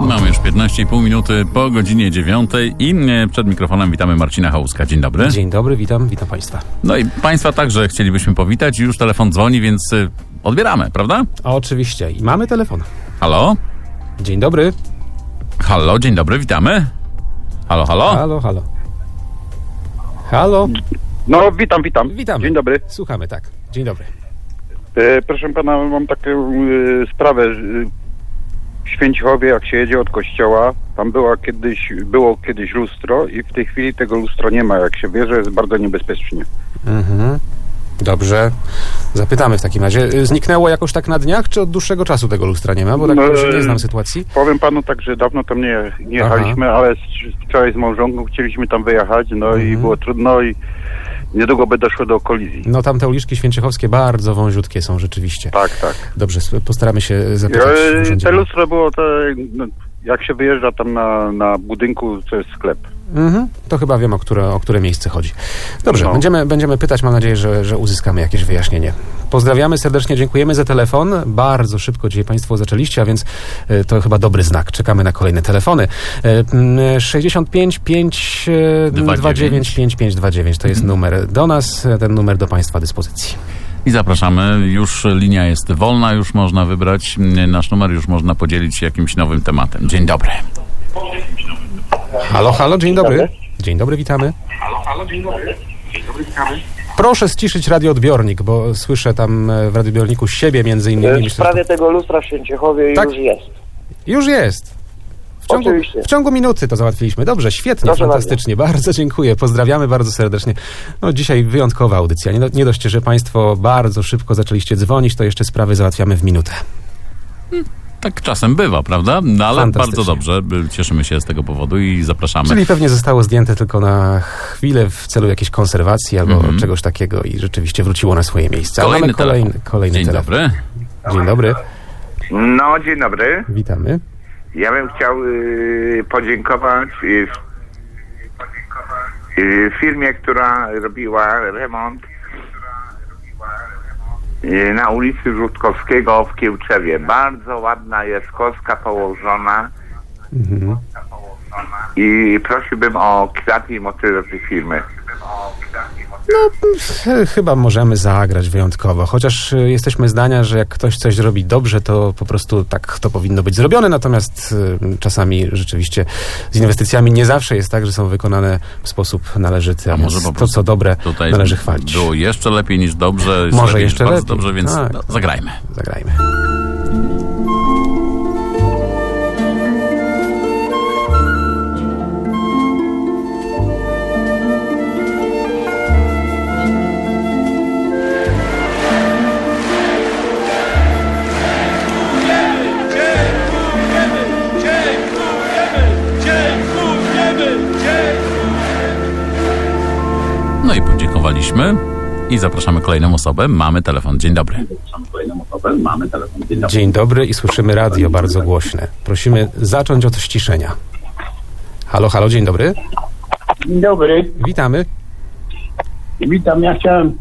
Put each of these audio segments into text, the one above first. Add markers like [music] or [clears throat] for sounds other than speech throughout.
Mamy już 15,5 minuty po godzinie 9 i e, przed mikrofonem witamy Marcina Chałuska. Dzień dobry. Dzień dobry, witam, witam Państwa. No i Państwa także chcielibyśmy powitać. Już telefon dzwoni, więc e, odbieramy, prawda? A oczywiście, i mamy telefon. Halo? Dzień dobry. Halo, dzień dobry, witamy. Halo, halo? Halo, halo. Halo, No, witam, witam. witamy. Dzień dobry. Słuchamy, tak. Dzień dobry. E, proszę pana, mam taką e, sprawę. E, w Święcichowie, jak się jedzie od kościoła, tam była kiedyś, było kiedyś lustro i w tej chwili tego lustro nie ma. Jak się bierze, jest bardzo niebezpiecznie. Mhm. Dobrze. Zapytamy w takim razie. Y, Zniknęło jakoś tak na dniach, czy od dłuższego czasu tego lustra nie ma? Bo tak No, nie e, znam sytuacji. Powiem panu tak, że dawno tam nie, nie Aha. jechaliśmy, ale wczoraj z małżonką chcieliśmy tam wyjechać, no i Mhm. było trudno i niedługo by doszło do kolizji. No tam te uliczki święciechowskie bardzo wąziutkie są rzeczywiście. Tak, tak. Dobrze, postaramy się zapytać. E, te lustro było, te, no, jak się wyjeżdża tam na, na budynku, to jest sklep. Mhm. To chyba wiem, o które, o które miejsce chodzi. Dobrze, No. będziemy, będziemy pytać. Mam nadzieję, że, że uzyskamy jakieś wyjaśnienie. Pozdrawiamy serdecznie, dziękujemy za telefon. Bardzo szybko dzisiaj Państwo zaczęliście, a więc e, to chyba dobry znak. Czekamy na kolejne telefony. E, mm, 65 5 e, 29 5529 to jest numer do nas, e, ten numer do Państwa dyspozycji. I zapraszamy. Już linia jest wolna, już można wybrać mm, nasz numer, już można podzielić się jakimś nowym tematem. Dzień dobry. Halo, halo, dzień dobry. Dzień dobry, witamy. Proszę ściszyć radioodbiornik, bo słyszę tam e, w radioodbiorniku siebie między innymi. W Myślę, że sprawie tego lustra w Święciechowie Tak. już jest. Już jest. W ciągu, Oczywiście. w ciągu minuty to załatwiliśmy. Dobrze, świetnie, Proszę fantastycznie. Bardzo dziękuję. Pozdrawiamy bardzo serdecznie. No, dzisiaj wyjątkowa audycja. Nie, nie dość, że Państwo bardzo szybko zaczęliście dzwonić, to jeszcze sprawy załatwiamy w minutę. Tak czasem bywa, prawda? No ale bardzo dobrze. Cieszymy się z tego powodu i zapraszamy. Czyli pewnie zostało zdjęte tylko na chwilę w celu jakiejś konserwacji albo Mhm. czegoś takiego i rzeczywiście wróciło na swoje miejsce. Ale Kolejny mamy kolejny, telefon. kolejny Dzień telefon. dobry. Dzień dobry. No, dzień dobry. Witamy. Ja bym chciał y, podziękować y, y, firmie, która robiła remont y, na ulicy Rzutkowskiego w Kiełczewie. Bardzo ładna jest kostka położona Mhm. i prosiłbym o kwiaty i motyle tej firmy. E, Chyba możemy zagrać wyjątkowo, chociaż e, jesteśmy zdania, że jak ktoś coś robi dobrze, to po prostu tak to powinno być zrobione, natomiast e, czasami rzeczywiście z inwestycjami nie zawsze jest tak, że są wykonane w sposób należyty, a, może to, co dobre, należy chwalić. było jeszcze lepiej niż dobrze. Może jeszcze niż bardzo lepiej. dobrze, więc Tak. no, zagrajmy. Zagrajmy. No i podziękowaliśmy i zapraszamy kolejną osobę. Mamy telefon. Dzień dobry. Dzień dobry i słyszymy radio bardzo głośne. Prosimy zacząć od ściszenia. Halo, halo, dzień dobry. Dzień dobry, Witamy. witam. Ja chciałem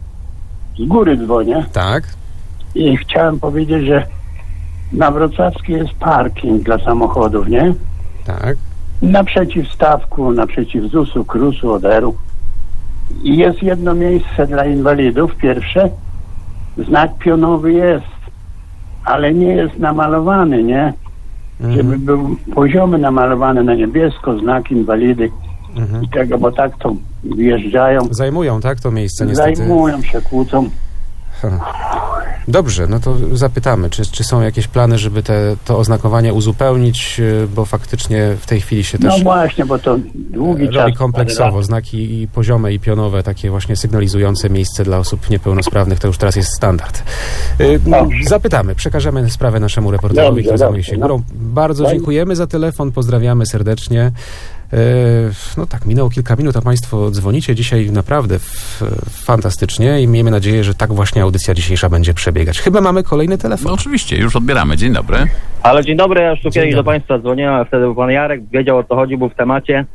z góry dzwonię Tak. i chciałem powiedzieć, że na Wrocławskiej jest parking dla samochodów, nie? Tak. Naprzeciw stawku, naprzeciw ZUS-u, KRUS-u, ODR-u. I jest jedno miejsce dla inwalidów, pierwsze. Znak pionowy jest, ale nie jest namalowany, nie? Żeby Mhm. był poziomy namalowany na niebiesko, znak inwalidy Mhm. i tego, bo tak to wjeżdżają, Zajmują, tak, to miejsce niestety. zajmują się, kłócą. Dobrze, no to zapytamy, czy, czy są jakieś plany, żeby te, to oznakowanie uzupełnić, y, bo faktycznie w tej chwili się No też właśnie, bo to długi czas. kompleksowo. Znaki i poziome, i pionowe, takie właśnie sygnalizujące miejsce dla osób niepełnosprawnych, to już teraz jest standard. Y, Dobrze. Zapytamy, przekażemy sprawę naszemu reporterowi, który zajmuje się no. górą. Bardzo Fajnie. dziękujemy za telefon, pozdrawiamy serdecznie. E, No tak, minęło kilka minut, a Państwo dzwonicie dzisiaj naprawdę f- fantastycznie i miejmy nadzieję, że tak właśnie audycja dzisiejsza będzie przebiegać. Chyba mamy kolejny telefon. No oczywiście, już odbieramy. Dzień dobry. Ale dzień dobry, ja już tu kiedyś do. Państwa dzwoniłem, a wtedy był Pan Jarek, wiedział o co chodzi, był w temacie.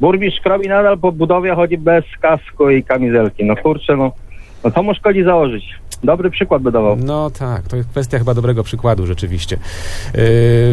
Burmistrz Krobi nadal po budowie chodzi bez kasku i kamizelki. No kurczę, no, no co mu szkodzi założyć? Dobry przykład by dawał. No tak, to jest kwestia chyba dobrego przykładu rzeczywiście.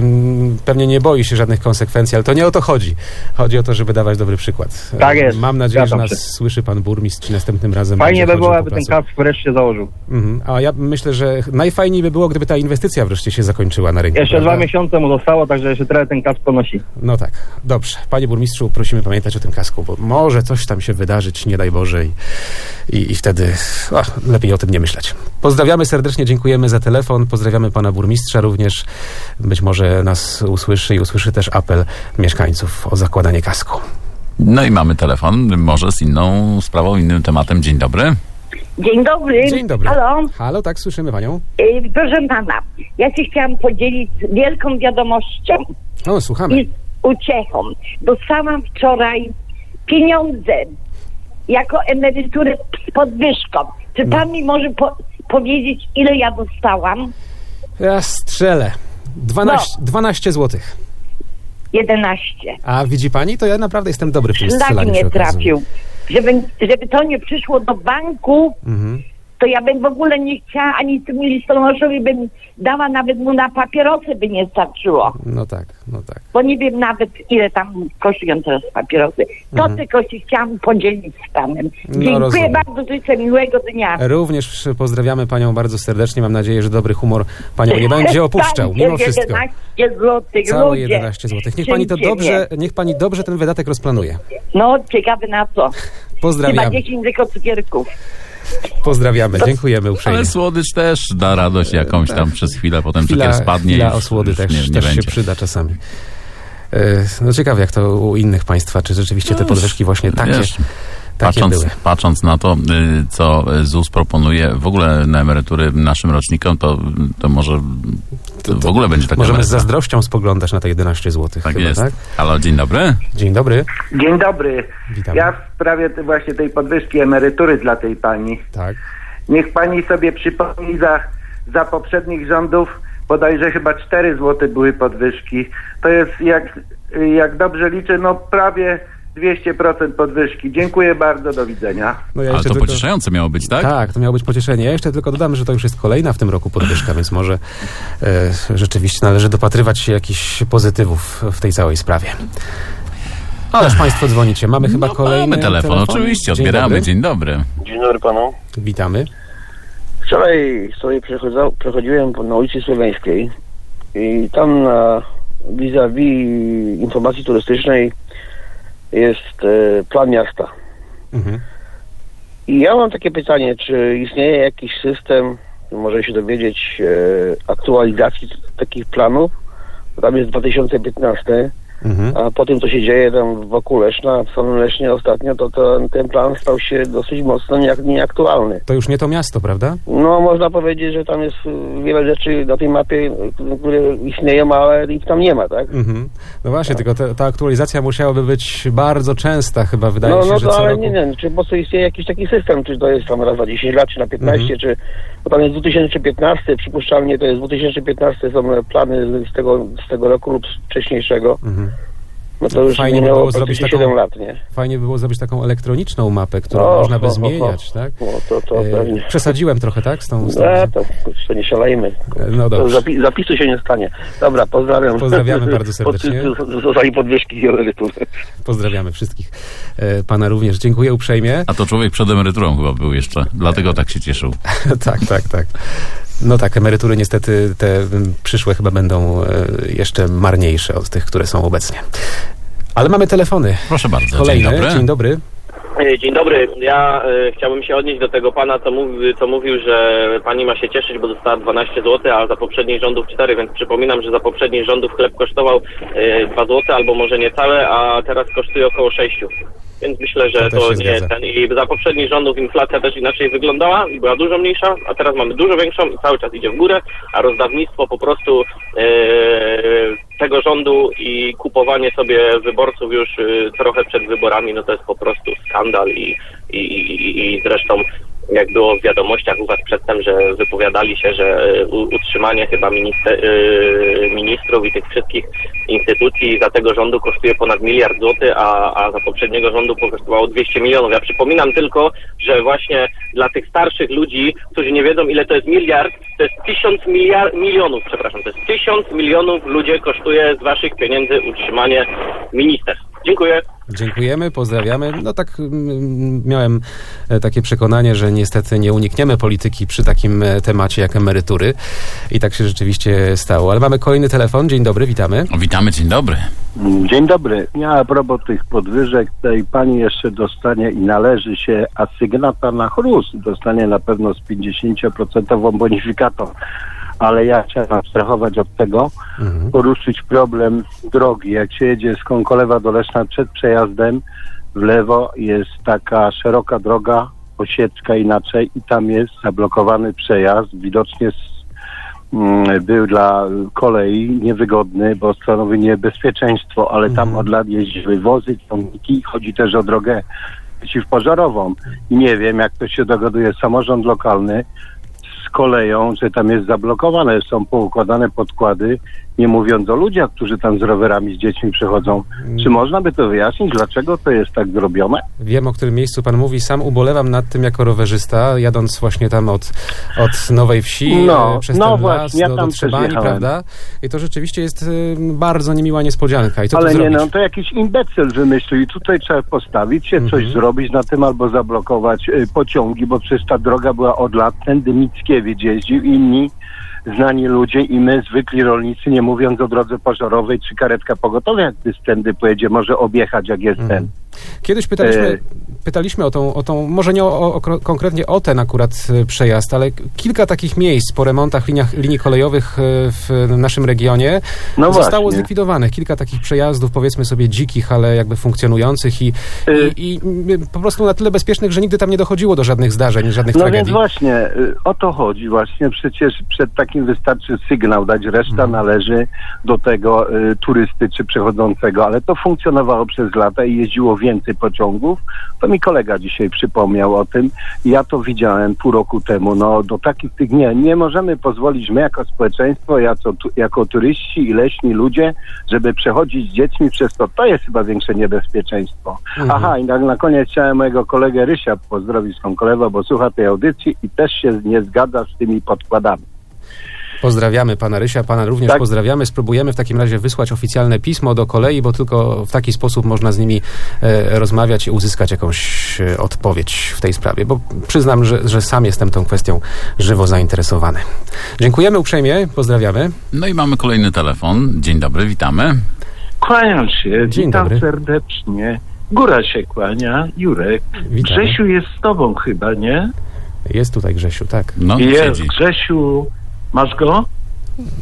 Ym, pewnie nie boi się żadnych konsekwencji, ale to nie o to chodzi. Chodzi o to, żeby dawać dobry przykład. Tak jest, Mam nadzieję, że nas się. słyszy pan burmistrz następnym razem Fajnie by było, aby ten kask wreszcie założył. Mhm. A ja myślę, że najfajniej by było, gdyby ta inwestycja wreszcie się zakończyła na rynku. Jeszcze prawda? dwa miesiące mu zostało, także jeszcze trochę ten kask ponosi. No tak, dobrze. Panie burmistrzu, prosimy pamiętać o tym kasku, bo może coś tam się wydarzyć, nie daj Boże, i, i, i wtedy o, lepiej o tym nie myśleć. Pozdrawiamy serdecznie, dziękujemy za telefon, pozdrawiamy pana burmistrza również. Być może nas usłyszy i usłyszy też apel mieszkańców o zakładanie kasku. No i mamy telefon, może z inną sprawą, innym tematem. Dzień dobry. Dzień dobry. Dzień dobry. Halo. Halo, tak, słyszymy panią? Y, proszę pana, ja się chciałam podzielić wielką wiadomością O, słuchamy. i z uciechą. Dostałam wczoraj pieniądze jako emeryturę z podwyżką. Czy No. pan mi może po- powiedzieć, ile ja dostałam? Ja strzelę. 12, 12 złotych. 11. A widzi pani, to ja naprawdę jestem dobry w tym Szlak strzelaniu nie trafił. Żeby, żeby to nie przyszło do banku, Mhm. To ja bym w ogóle nie chciała, ani temu listonoszowi bym dała, nawet mu na papierosy by nie starczyło. No tak, no tak. bo nie wiem nawet ile tam kosztują teraz papierosy. To Mhm. tylko się chciałam podzielić z panem. No, Dziękuję rozumiem. bardzo, życzę miłego dnia. Również pozdrawiamy panią bardzo serdecznie. Mam nadzieję, że dobry humor panią nie będzie [laughs] opuszczał, mimo wszystko. 11 złotych, Całe ludzie. 11 zł. Niech pani to dobrze, niech pani dobrze ten wydatek rozplanuje. No, ciekawy na co. Chyba Pozdrawiamy. 10 tylko cukierków. Pozdrawiamy. Dziękujemy uprzejmie. Ale słodycz też da radość jakąś tam przez chwilę, potem cukier spadnie chwila i już, osłody już też, nie, nie też się będzie. przyda czasami. E, No ciekawe, jak to u innych państwa, czy rzeczywiście te No, podwyżki właśnie takie, Wiesz, takie patrząc, były. patrząc na to, y, co ZUS proponuje w ogóle na emerytury naszym rocznikom, to, to może to w ogóle będzie taka Możemy z emerytura. zazdrością spoglądać na te 11 zł. Tak chyba, jest. tak? Halo, dzień dobry. Dzień dobry. Dzień dobry. Witamy. Ja w sprawie właśnie tej podwyżki emerytury dla tej pani. Tak. Niech pani sobie przypomni za, za poprzednich rządów bodajże chyba 4 zł były podwyżki. To jest jak, jak dobrze liczę, no prawie 200% podwyżki. Dziękuję bardzo, do widzenia. No ja Ale to tylko... pocieszające miało być, tak? Tak, to miało być pocieszenie. Ja jeszcze tylko dodam, że to już jest kolejna w tym roku podwyżka, więc może e, rzeczywiście należy dopatrywać się jakichś pozytywów w tej całej sprawie. Ależ Państwo dzwonicie. Mamy chyba no, kolejny mamy telefon, oczywiście, Dzień odbieramy. dobry. Dzień dobry. Dzień dobry panu. Witamy. Wczoraj sobie przechodziłem po- na ulicy Słowiańskiej i tam na vis-a-vis informacji turystycznej jest e, plan miasta. Mhm. I ja mam takie pytanie, czy istnieje jakiś system, może się dowiedzieć, e, aktualizacji takich planów? Tam jest 2015, Mhm. a po tym, co się dzieje tam wokół Leszna, w samym Lesznie ostatnio, to, to ten plan stał się dosyć mocno nieak- nieaktualny. To już nie to miasto, prawda? No, można powiedzieć, że tam jest wiele rzeczy na tej mapie, które istnieją, ale ich tam nie ma, tak? Mhm. No właśnie, tylko te, ta aktualizacja musiałaby być bardzo częsta, chyba wydaje no, się, no że co ale roku. nie wiem, czy po prostu istnieje jakiś taki system, czy to jest tam raz na 10 lat, czy na 15, Mhm. czy... Bo tam jest 2015, przypuszczalnie to jest 2015, są plany z tego, z tego roku lub z wcześniejszego. Mhm. No to już Fajnie było zrobić taką- 7 lat, nie? Fajnie by było zrobić taką elektroniczną mapę, którą można by zmieniać, tak? No to, to E, pewnie. Przesadziłem trochę, tak? Z tą, z tą... A, to, to nie szalejmy. No dobrze. zapi- zapisu się nie stanie. Dobra, pozdrawiam. Pozdrawiamy bardzo serdecznie. Zostali podwyżki i emerytury. Pozdrawiamy wszystkich. E, Pana również. Dziękuję uprzejmie. A to człowiek przed emeryturą chyba był jeszcze, dlatego tak się cieszył. tak, tak, tak. No tak, emerytury niestety te mm, przyszłe chyba będą e, jeszcze marniejsze od tych, które są obecnie. Ale mamy telefony. Proszę bardzo, Kolejne. dzień dobry. Dzień dobry. E, Dzień dobry. Ja e, chciałbym się odnieść do tego pana, co, mówi, co mówił, że pani ma się cieszyć, bo dostała 12 zł, a za poprzednich rządów 4, więc przypominam, że za poprzednich rządów chleb kosztował e, 2 zł albo może niecałe, a teraz kosztuje około 6. Więc myślę, że To to, nie zgadza. ten. I za poprzednich rządów inflacja też inaczej wyglądała i była dużo mniejsza, a teraz mamy dużo większą i cały czas idzie w górę, a rozdawnictwo po prostu e, tego rządu i kupowanie sobie wyborców już e, trochę przed wyborami, no to jest po prostu skandal i, i, i, i zresztą jak było w wiadomościach u Was przedtem, że wypowiadali się, że e, utrzymanie chyba minister, e, ministrów i tych wszystkich instytucji za tego rządu kosztuje ponad miliard złotych, a, a za poprzedniego rządu kosztowało 200 milionów. Ja przypominam tylko, że właśnie dla tych starszych ludzi, którzy nie wiedzą ile to jest miliard, to jest tysiąc miliard, milionów, przepraszam, to jest tysiąc milionów ludzie kosztuje z Waszych pieniędzy utrzymanie ministerstw. Dziękuję. Dziękujemy, pozdrawiamy. No tak mm, miałem e, takie przekonanie, że niestety nie unikniemy polityki przy takim e, temacie jak emerytury. I tak się rzeczywiście stało. Ale mamy kolejny telefon. Dzień dobry, witamy. Witamy, dzień dobry. Dzień dobry. Ja a propos tych podwyżek, tej pani jeszcze dostanie i należy się asygnata na chrust. Dostanie na pewno z 50% bonifikatą. Ale ja chciałem abstrahować od tego, poruszyć problem drogi. Jak się jedzie z Konkolewa do Leszna przed przejazdem, w lewo jest taka szeroka droga, osieczka inaczej i tam jest zablokowany przejazd. Widocznie mm, był dla kolei niewygodny, bo stanowi niebezpieczeństwo, ale tam od lat jeździły wozy, ciągniki, chodzi też o drogę przeciwpożarową. I nie wiem, jak to się dogaduje samorząd lokalny koleją, że tam jest zablokowane, są poukładane podkłady, nie mówiąc o ludziach, którzy tam z rowerami, z dziećmi przechodzą. Czy można by to wyjaśnić, dlaczego to jest tak zrobione? Wiem, o którym miejscu pan mówi. Sam ubolewam nad tym jako rowerzysta, jadąc właśnie tam od, od Nowej Wsi No, e, przez no ten właśnie, las ja do, tam do Trzebani, prawda? I to rzeczywiście jest y, bardzo niemiła niespodzianka. I co Ale nie, zrobić? no to jakiś imbecyl wymyślił i tutaj trzeba postawić się, coś Mhm. zrobić na tym albo zablokować y, pociągi, bo przecież ta droga była od lat, tędy Mickiewicz jeździł, inni znani ludzie i my, zwykli rolnicy, nie mówiąc o drodze pożarowej czy karetka pogotowia, gdy tędy pojedzie, może objechać, jak jest ten. Kiedyś pytaliśmy, E, pytaliśmy o, tą, o tą, może nie o, o, konkretnie o ten akurat e, przejazd, ale kilka takich miejsc po remontach liniach, linii kolejowych e, w naszym regionie No zostało właśnie. zlikwidowanych. Kilka takich przejazdów, powiedzmy sobie dzikich, ale jakby funkcjonujących i, E, i, i po prostu na tyle bezpiecznych, że nigdy tam nie dochodziło do żadnych zdarzeń, żadnych No tragedii. więc właśnie, y, o to chodzi właśnie. Przecież przed takim wystarczy sygnał dać, reszta Mhm. należy do tego y, turysty czy przechodzącego, ale to funkcjonowało przez lata i jeździło więcej pociągów. To mi kolega dzisiaj przypomniał o tym. Ja to widziałem pół roku temu. No do takich tych nie, nie możemy pozwolić my jako społeczeństwo, jako, tu, jako turyści i leśni ludzie, żeby przechodzić z dziećmi przez to. To jest chyba większe niebezpieczeństwo. Mhm. Aha, i na, na koniec chciałem mojego kolegę Rysia pozdrowić z Konkolewa, bo słucha tej audycji i też się nie zgadza z tymi podkładami. Pozdrawiamy pana Rysia, pana również Tak. pozdrawiamy. Spróbujemy w takim razie wysłać oficjalne pismo do kolei, bo tylko w taki sposób można z nimi e, rozmawiać i uzyskać jakąś e, odpowiedź w tej sprawie, bo przyznam, że, że sam jestem tą kwestią żywo zainteresowany. Dziękujemy uprzejmie, pozdrawiamy. No i mamy kolejny telefon. Dzień dobry, witamy. Kłaniam się, Dzień witam dobry. serdecznie. Góra się kłania, Jurek. Witamy. Grzesiu jest z tobą chyba, nie? Jest tutaj Grzesiu, tak. No, jest, siedzi. Grzesiu. Masz go?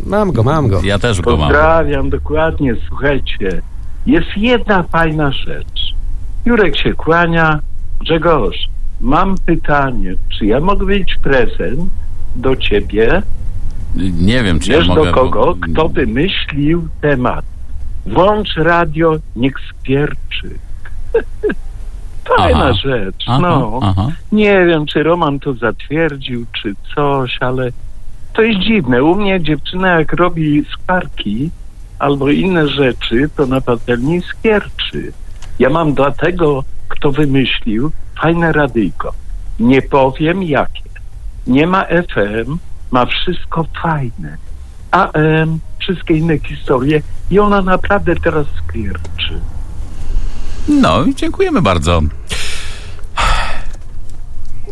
Mam go, mam go. Ja też go mam. Pozdrawiam, dokładnie, słuchajcie. Jest jedna fajna rzecz. Jurek się kłania. Grzegorz, mam pytanie, czy ja mogę mieć prezent do ciebie? Nie wiem, czy Wiesz ja mogę... do kogo? Kto wymyślił temat? Włącz radio, niech spierczy. [laughs] Fajna Aha. rzecz, Aha, no. aha. Nie wiem, czy Roman to zatwierdził, czy coś, ale to jest dziwne. U mnie dziewczyna jak robi skarki albo inne rzeczy, to na patelni skierczy. Ja mam dla tego, kto wymyślił, fajne radyjko. Nie powiem jakie. Nie ma FM, ma wszystko fajne. AM, wszystkie inne historie i ona naprawdę teraz skierczy. No i dziękujemy bardzo.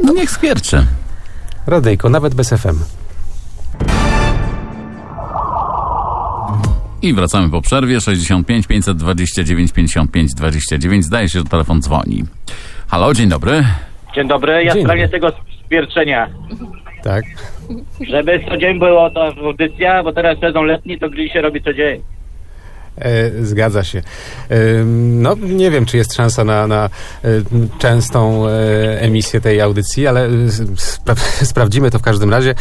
No niech skwierczy. Radyjko, nawet bez FM. I wracamy po przerwie. 65 529 55 29. Zdaje się, że telefon dzwoni. Halo, dzień dobry. Dzień dobry, ja Dzień dobry. tego stwierdzenia. Tak. Żeby co dzień było to audycja, bo teraz sezon letni, to grill się robi co dzień. E, zgadza się. E, no, nie wiem, czy jest szansa na, na e, częstą emisję tej audycji, ale spra [laughs] sprawdzimy to w każdym razie.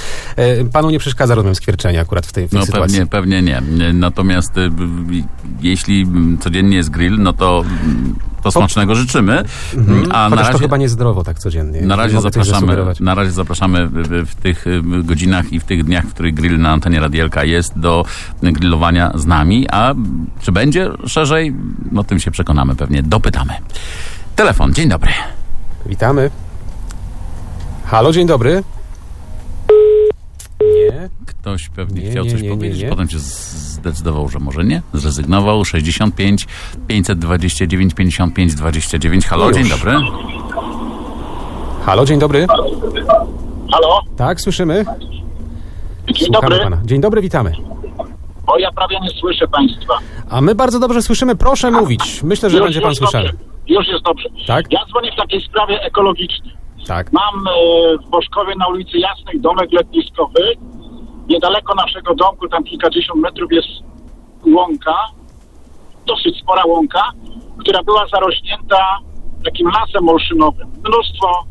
Panu nie przeszkadza, rozumiem, skwierczenie akurat w tej, w tej No sytuacji. pewnie, pewnie nie. Natomiast jeśli mm, codziennie jest grill, no to mm, to smacznego życzymy. Mhm. A na Chociaż to razie, chyba niezdrowo tak codziennie. na razie zapraszamy, na razie zapraszamy w, tych godzinach i w tych dniach, w których grill na antenie Radielka jest do grillowania z nami. A czy będzie szerzej? No tym się przekonamy pewnie. Dopytamy. Telefon, dzień dobry. Witamy. Halo, dzień dobry. Nie. Ktoś pewnie Nie, chciał nie, coś nie, powiedzieć, nie. potem się zdecydował, że może nie. Zrezygnował. 65 529 55 29. Halo, Już. dzień dobry. Halo, dzień dobry. Halo? Tak, słyszymy. Dzień Słuchamy dobry. pana. Dzień dobry, witamy. O, ja prawie nie słyszę państwa. A my bardzo dobrze słyszymy. Proszę mówić. Myślę, że Już- będzie pan dobrze. Już jest dobrze. Tak? Ja dzwonię w takiej sprawie ekologicznej. Tak. Mam e, w Boszkowie na ulicy Jasnej domek letniskowy. Niedaleko naszego domku, tam kilkadziesiąt metrów jest łąka, dosyć spora łąka, która była zarośnięta takim lasem olszynowym. Mnóstwo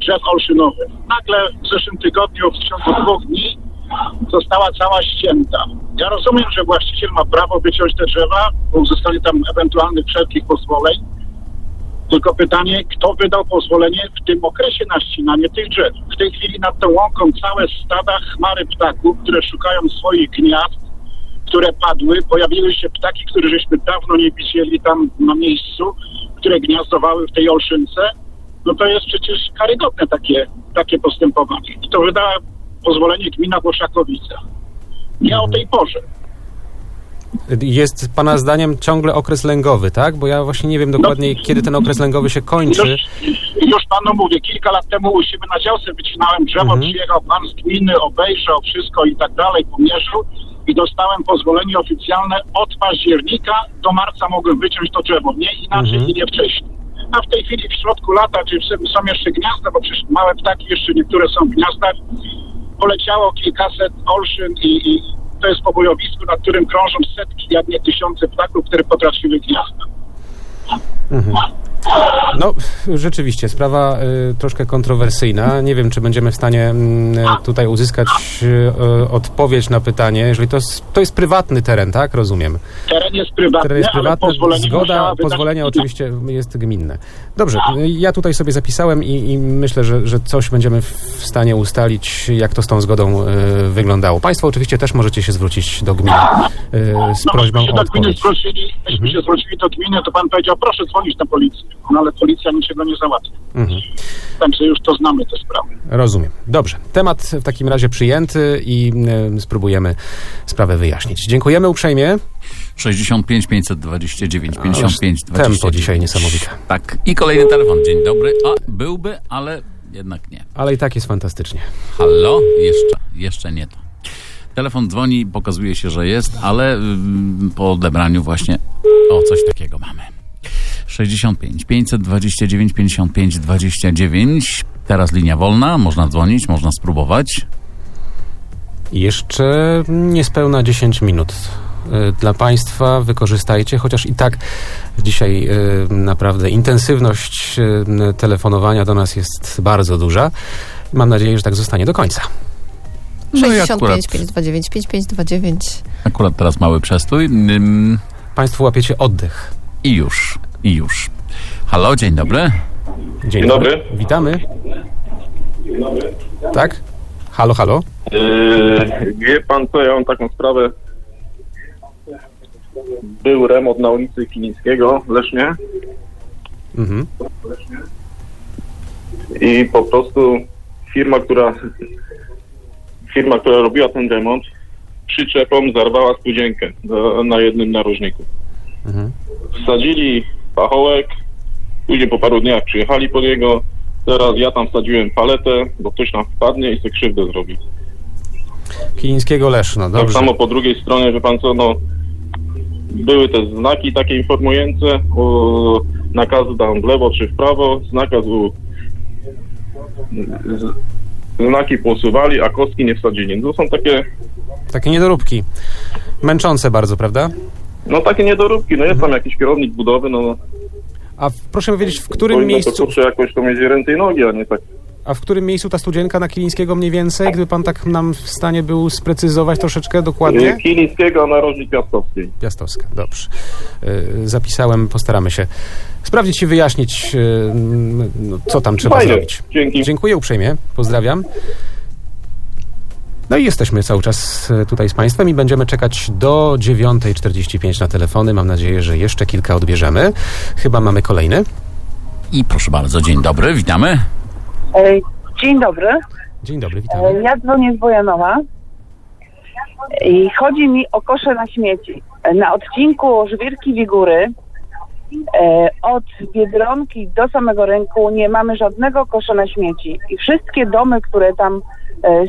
drzew olszynowych. Nagle w zeszłym tygodniu, w ciągu dwóch dni, została cała ścięta. Ja rozumiem, że właściciel ma prawo wyciąć te drzewa po uzyskaniu tam ewentualnych wszelkich pozwoleń. Tylko pytanie, kto wydał pozwolenie w tym okresie na ścinanie tych drzew? W tej chwili nad tą łąką całe stada chmary ptaków, które szukają swoich gniazd, które padły. Pojawiły się ptaki, które żeśmy dawno nie widzieli tam na miejscu, które gniazdowały w tej olszynce. No to jest przecież karygodne takie, takie postępowanie. I to wydała pozwolenie gmina Włoszakowice. Nie o tej porze. Jest pana zdaniem ciągle okres lęgowy, tak? Bo ja właśnie nie wiem dokładnie, kiedy ten okres lęgowy się kończy. Już, już panu mówię, kilka lat temu u siebie na działce wycinałem drzewo, Mhm. przyjechał pan z gminy, obejrzał wszystko i tak dalej, pomierzył i dostałem pozwolenie oficjalne od października do marca mogłem wyciąć to drzewo, nie inaczej Mhm. i nie wcześniej. A w tej chwili w środku lata, są- są jeszcze gniazda, bo przecież małe ptaki jeszcze niektóre są w gniazdach, poleciało kilkaset olszyn i, i to jest pobojowisko, na którym krążą setki, jak nie tysiące ptaków, które potrafiły gniazda. Mhm. No, rzeczywiście, sprawa y, troszkę kontrowersyjna. Nie wiem, czy będziemy w stanie mm, tutaj uzyskać y, odpowiedź na pytanie. Jeżeli to jest, to jest prywatny teren, tak? Rozumiem. Teren jest prywatny, Teren jest prywatny, pozwolenie zgoda, pozwolenie oczywiście jest gminne. Dobrze, y, ja tutaj sobie zapisałem i, i myślę, że, że coś będziemy w stanie ustalić, jak to z tą zgodą y, wyglądało. Państwo oczywiście też możecie się zwrócić do gminy y, z No, prośbą myśmy o się do gminy odpowiedź. zwrócili, myśmy Mhm. się zwrócili do gminy, to pan powiedział, proszę dzwonić na policję. No ale policja niczego nie załatwi. Mhm. Także już to znamy te sprawy. Rozumiem. Dobrze. Temat w takim razie przyjęty i y, spróbujemy sprawę wyjaśnić. Dziękujemy uprzejmie. 65 529 55 Tempo 29. dzisiaj niesamowite. Tak. I kolejny telefon. Dzień dobry. A, byłby, ale jednak nie. Ale i tak jest fantastycznie. Halo? Jeszcze, jeszcze nie to. Telefon dzwoni, pokazuje się, że jest, ale po odebraniu właśnie o coś takiego mamy. 65 529 55 29. Teraz linia wolna, można dzwonić, można spróbować. Jeszcze niespełna 10 minut y, dla Państwa. Wykorzystajcie, chociaż i tak dzisiaj y, naprawdę intensywność y, telefonowania do nas jest bardzo duża. Mam nadzieję, że tak zostanie do końca. No i 65 akurat, 529 5529. akurat teraz mały przestój. Państwo łapiecie oddech. I już, i już. Halo, dzień dobry. Dzień dobry. Witamy. Tak? Halo, halo. Yy, wie pan co, ja mam taką sprawę. Był remont na ulicy Kilińskiego w Lesznie Mhm. i po prostu firma, która firma, która robiła ten remont przyczepą zarwała spółdzielkę na, na jednym narożniku. Mhm. Wsadzili pachołek, później po paru dniach przyjechali pod jego, teraz ja tam wsadziłem paletę, bo ktoś tam wpadnie i sobie krzywdę zrobi. Kilińskiego Leszno, Tak dobrze. samo po drugiej stronie, wie pan co, no były też znaki takie informujące o nakazu tam w lewo czy w prawo, z nakazu z, znaki posuwali, a kostki nie wsadzili. To są takie, Takie niedoróbki. Męczące bardzo, prawda? No takie niedoróbki, no jest tam jakiś kierownik budowy, no A w, proszę powiedzieć, w którym powinno miejscu, to kurczę jakoś to mieć ręce i nogi, a nie tak. a w którym miejscu ta studzienka na Kilińskiego mniej więcej? Gdyby pan tak nam w stanie był sprecyzować troszeczkę dokładnie? Kilińskiego, a narożnik Piastowskiej. Piastowska, dobrze. Y, Zapisałem, postaramy się sprawdzić i wyjaśnić, y, no, co tam trzeba Fajnie, zrobić. dzięki. Dziękuję uprzejmie, pozdrawiam. No i jesteśmy cały czas y, tutaj z Państwem i będziemy czekać do 9.45 na telefony. Mam nadzieję, że jeszcze kilka odbierzemy. Chyba mamy kolejny. I proszę bardzo, dzień dobry, witamy. E, Dzień dobry. Dzień dobry, E, witamy. Ja dzwonię z Bojanowa i chodzi mi o kosze na śmieci. E, Na odcinku Żwirki Wigury e, od Biedronki do samego rynku nie mamy żadnego kosza na śmieci i wszystkie domy, które tam e,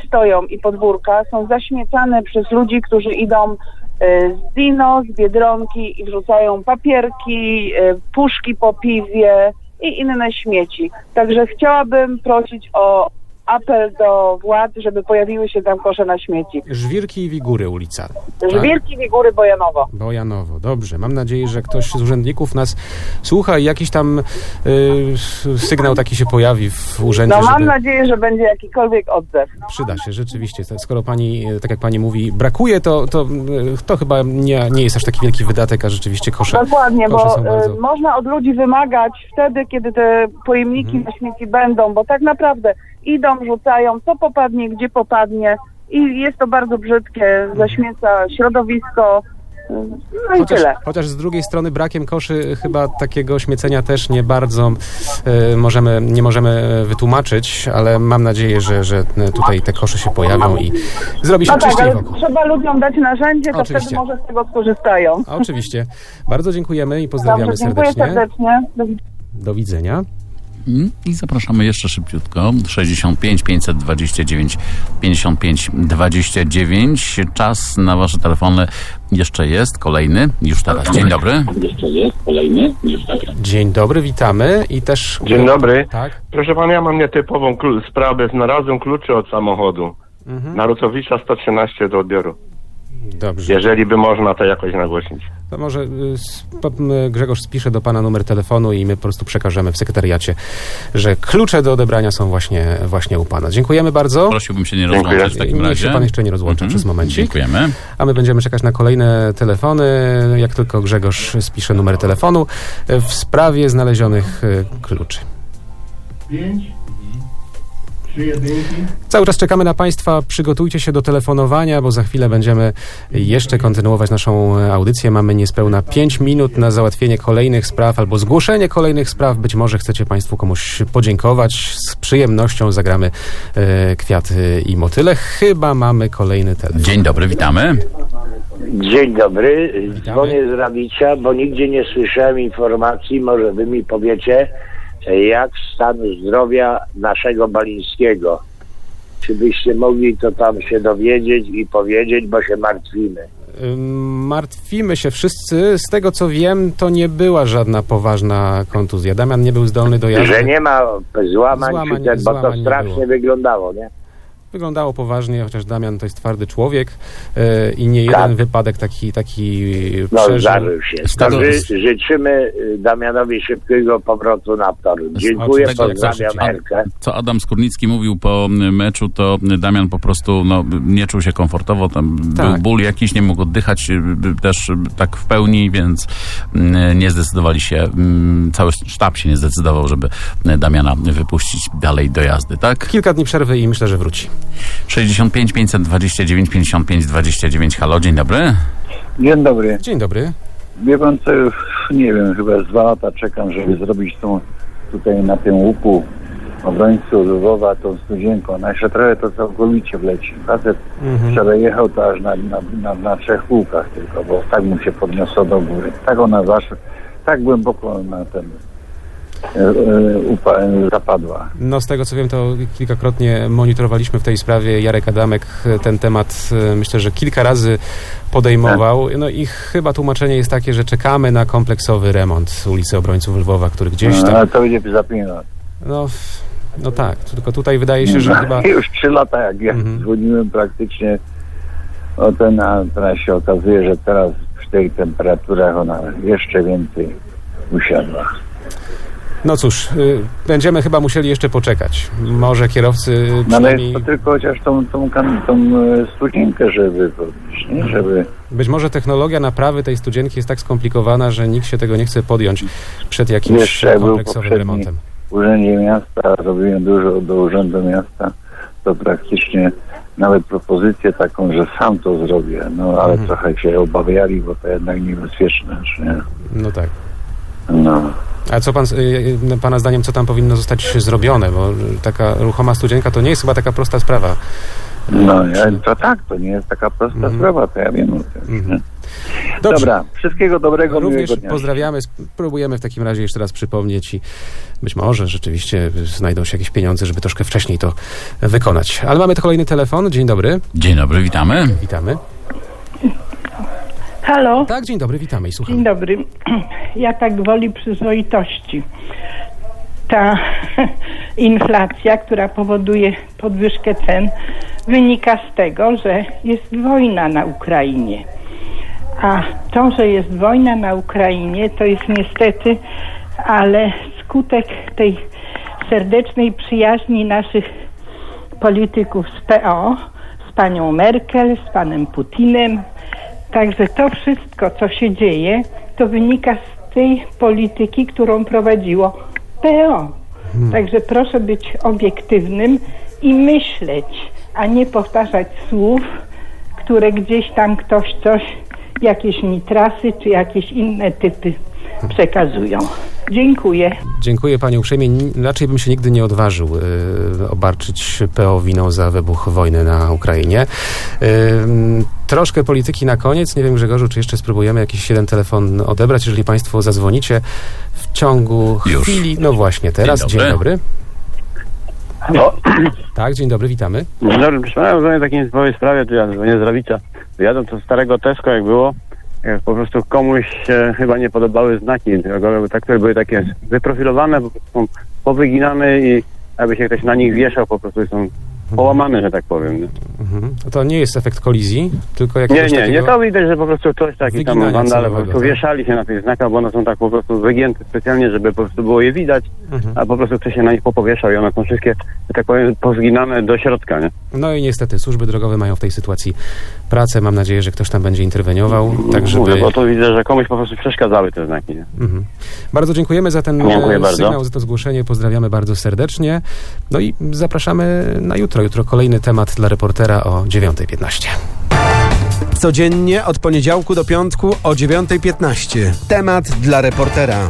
stoją i podwórka są zaśmiecane przez ludzi, którzy idą e, z Dino, z Biedronki i wrzucają papierki, e, puszki po piwie i inne śmieci. Także chciałabym prosić o apel do władz, żeby pojawiły się tam kosze na śmieci. Żwirki i Wigury ulica. Tak? Żwirki Wigury Bojanowo. Bojanowo, dobrze. Mam nadzieję, że ktoś z urzędników nas słucha i jakiś tam y, sygnał taki się pojawi w urzędzie, No mam żeby... nadzieję, że będzie jakikolwiek odzew. Przyda się, rzeczywiście. Skoro pani, e, tak jak pani mówi, brakuje, to, to, e, to chyba nie, nie jest aż taki wielki wydatek, a rzeczywiście kosze, Dokładnie, kosze bo są bardzo... można od ludzi wymagać wtedy, kiedy te pojemniki Mhm. na śmieci będą, bo tak naprawdę idą, rzucają, co popadnie, gdzie popadnie i jest to bardzo brzydkie, zaśmieca środowisko, y, no i Chociaż, tyle. chociaż z drugiej strony brakiem koszy chyba takiego śmiecenia też nie bardzo e, możemy, nie możemy wytłumaczyć, ale mam nadzieję, że, że tutaj te kosze się pojawią i zrobi się No tak, czyściej ale wokół. trzeba ludziom dać narzędzie, to Oczywiście. wtedy może z tego skorzystają. Oczywiście. Bardzo dziękujemy i pozdrawiamy Dobrze, dziękuję serdecznie. serdecznie. Do widzenia. Mm, I zapraszamy jeszcze szybciutko. 65 529 55 29. Czas na wasze telefony jeszcze jest. Kolejny. Już teraz. Dzień dobry. Jeszcze jest kolejny? Już tak. Dzień dobry, witamy i też... Dzień dobry. Tak. Proszę pana, ja mam nietypową sprawę. Znalazłem klucze od samochodu. Mhm. Na Rucowicza 113 do odbioru. Dobrze. Jeżeli by można to jakoś nagłośnić. To może y, Grzegorz spisze do pana numer telefonu i my po prostu przekażemy w sekretariacie, że klucze do odebrania są właśnie, właśnie u pana. Dziękujemy bardzo. Prosiłbym się nie Dziękuję. rozłączać w takim Niech razie. się pan jeszcze nie rozłącza przez momencik. Dziękujemy. A my będziemy czekać na kolejne telefony, jak tylko Grzegorz spisze numer telefonu w sprawie znalezionych y, kluczy. Pięć. Cały czas czekamy na Państwa. Przygotujcie się do telefonowania, bo za chwilę będziemy jeszcze kontynuować naszą e, audycję. Mamy niespełna 5 minut na załatwienie kolejnych spraw albo zgłoszenie kolejnych spraw. Być może chcecie Państwu komuś podziękować. Z przyjemnością zagramy e, kwiaty i motyle. Chyba mamy kolejny telefon. Dzień dobry, witamy. Dzień dobry, dzwonię z Rawicia, bo nigdzie nie słyszałem informacji, może wy mi powiecie, jak stan zdrowia naszego Balińskiego. Czy byście mogli to tam się dowiedzieć i powiedzieć, bo się martwimy. Martwimy się wszyscy. Z tego co wiem, to nie była żadna poważna kontuzja. Damian nie był zdolny do jazdy. Że nie ma złamań, Złamań- czy ten, bo to strasznie wyglądało, nie? Wyglądało poważnie, chociaż Damian to jest twardy człowiek e, i nie jeden wypadek taki, taki No przeżył. zdarzył się. Tego- życzymy y, Damianowi szybkiego powrotu na tor. Dziękuję, tego, pozdrawiam co- Elkę. Co Adam Skórnicki mówił po meczu, to Damian po prostu no, nie czuł się komfortowo, tam Tak. był ból jakiś, nie mógł oddychać y, też tak w pełni, więc nie zdecydowali się, cały sztab się nie zdecydował, żeby Damiana wypuścić dalej do jazdy, tak? Kilka dni przerwy i myślę, że wróci. 65 529 55 29, halo, dzień dobry. Dzień dobry. Dzień dobry. Wie pan co, już nie wiem, chyba z dwa lata czekam, żeby zrobić tą tutaj na tym łuku obrońcy Lwowa tą studzienką. Na jeszcze trochę to całkowicie wleci. Facet Mhm. wczoraj jechał to aż na, na, na, na trzech łukach tylko, bo tak mu się podniosło do góry. Tak ona zaszła, tak głęboko na ten zapadła. No z tego co wiem, to kilkakrotnie monitorowaliśmy w tej sprawie. Jarek Adamek e, ten temat e, myślę, że kilka razy podejmował. No i chyba tłumaczenie jest takie, że czekamy na kompleksowy remont ulicy Obrońców Lwowa, który gdzieś No, tam... ale to będzie za. No, no tak, tylko tutaj wydaje się, że No, chyba... [laughs] Już trzy lata, jak ja dzwoniłem praktycznie o ten, a teraz się okazuje, że teraz przy tych temperaturach ona jeszcze więcej usiadła. No cóż, y, będziemy chyba musieli jeszcze poczekać. Może kierowcy No ale przynajmniej... jest to tylko chociaż tą, tą, kan- tą e, studzienkę, żeby? Żeby... Być może technologia naprawy tej studzienki jest tak skomplikowana, że nikt się tego nie chce podjąć przed jakimś Jeszcze kompleksowym remontem. w Urzędzie Miasta, robiłem dużo do Urzędu Miasta, to praktycznie nawet propozycję taką, że sam to zrobię, no ale Mhm. trochę się obawiali, bo to jednak niebezpieczne, czy nie? No tak. No. A co pan, y, y, pana zdaniem, co tam powinno zostać zrobione? Bo taka ruchoma studzienka to nie jest chyba taka prosta sprawa. No, ja, to tak, to nie jest taka prosta Mhm. sprawa, to ja wiem o tym. nie? Dobrze. Dobra, wszystkiego dobrego, Również pozdrawiamy. Spróbujemy w takim razie jeszcze raz przypomnieć i być może rzeczywiście znajdą się jakieś pieniądze, żeby troszkę wcześniej to wykonać. Ale mamy to kolejny telefon. Dzień dobry. Dzień dobry, witamy. Witamy. Halo? Tak, dzień dobry, witamy i słuchamy. Dzień dobry. [clears throat] Ja tak woli przyzwoitości. Ta [laughs] inflacja, która powoduje podwyżkę cen, wynika z tego, że jest wojna na Ukrainie. A to, że jest wojna na Ukrainie, to jest niestety, ale skutek tej serdecznej przyjaźni naszych polityków z PO, z panią Merkel, z panem Putinem. Także to wszystko, co się dzieje, to wynika z tej polityki, którą prowadziło PO. Także proszę być obiektywnym i myśleć, a nie powtarzać słów, które gdzieś tam ktoś coś, jakieś nitrasy czy jakieś inne typy przekazują. Dziękuję. Dziękuję panie uprzejmie. Raczej bym się nigdy nie odważył y, obarczyć PO winą za wybuch wojny na Ukrainie. Y, troszkę polityki na koniec. Nie wiem Grzegorzu, czy jeszcze spróbujemy jakiś jeden telefon odebrać, jeżeli państwo zadzwonicie w ciągu Już. chwili. No właśnie, teraz. Dzień Dzień dobry. dobry. Halo? Tak, dzień dobry, witamy. Dzień dobry, w takiej swojej sprawie, tu ja dzwonię z Rawica. Jadą do starego Tesco, jak było, jak po prostu komuś się chyba nie podobały znaki, drogowe, tak, które były takie wyprofilowane, po prostu są powyginane i aby się ktoś na nich wieszał, po prostu są połamane, że tak powiem. nie? Mhm. To nie jest efekt kolizji, tylko Nie, jakiegoś nie, takiego... nie, to widać, że po prostu ktoś taki tam wandale po prostu tak? wieszali się na tych znakach, bo one są tak po prostu wygięte specjalnie, żeby po prostu było je widać, Mhm. a po prostu ktoś się na nich popowieszał i one są wszystkie, że tak powiem, pozginane do środka, nie? No i niestety służby drogowe mają w tej sytuacji pracę. Mam nadzieję, że ktoś tam będzie interweniował, tak żeby... Mówię, bo to widzę, że komuś po prostu przeszkadzały te znaki, nie? Mhm. Bardzo dziękujemy za ten Dziękuję e, bardzo. sygnał, za to zgłoszenie. Pozdrawiamy bardzo serdecznie. No i zapraszamy na jutro. Jutro kolejny temat dla reportera o 9.15. Codziennie od poniedziałku do piątku o 9.15. Temat dla reportera.